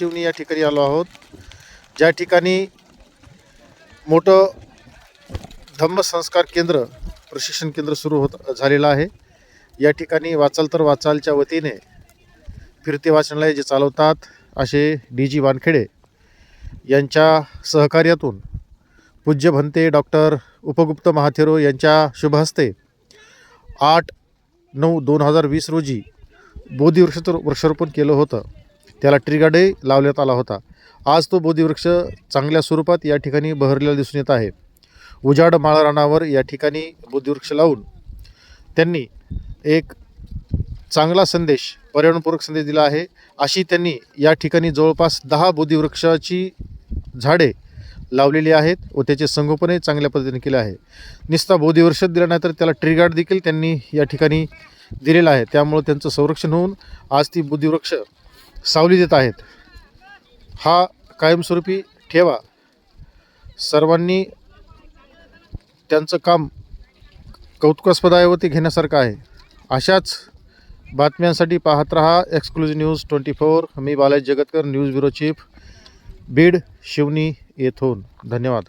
शिवणी या ठिकाणी आलो आहोत. ज्या ठिकाणी मोठं धम्मसंस्कार केंद्र प्रशिक्षण केंद्र सुरू होत झालेलं आहे. या ठिकाणी वाचाल तर वाचालच्या वतीने फिरते वाचनालय जे चालवतात असे डी जी वानखेडे यांच्या सहकार्यातून पूज्य भंते डॉक्टर उपगुप्त महाथेरो यांच्या शुभहस्ते आठ नऊ दोन हजार वीस रोजी बोधी वृक्ष वृक्षारोपण केलं होतं. त्याला ट्रिगाडे लावण्यात आला होता. आज तो बोधीवृक्ष चांगल्या स्वरूपात या ठिकाणी बहरलेला दिसून येत आहे. उजाड माळरानावर या ठिकाणी बोधीवृक्ष लावून त्यांनी एक चांगला संदेश पर्यावरणपूरक संदेश दिला आहे. अशी त्यांनी या ठिकाणी जवळपास दहा बोधीवृक्षाची झाडे लावलेली आहेत व त्याचे संगोपनही चांगल्या पद्धतीने केले आहे. नुसता बोधीवृक्ष दिला नाही तर त्याला ट्रिगार्ड देखील त्यांनी या ठिकाणी दिलेला आहे. त्यामुळं त्यांचं संरक्षण होऊन आज ती बोधीवृक्ष सावली देत आहेत. हा कायमस्वरूपी ठेवा. सर्वांनी त्यांचं काम कौतुकास्पद आहे व ते घेण्यासारखं आहे. अशाच बातम्यांसाठी पाहत रहा एक्सक्लुझिव्ह न्यूज ट्वेंटी फोर मी Balaji Jagatkar news bureau chief Beed Shivni येथून. धन्यवाद.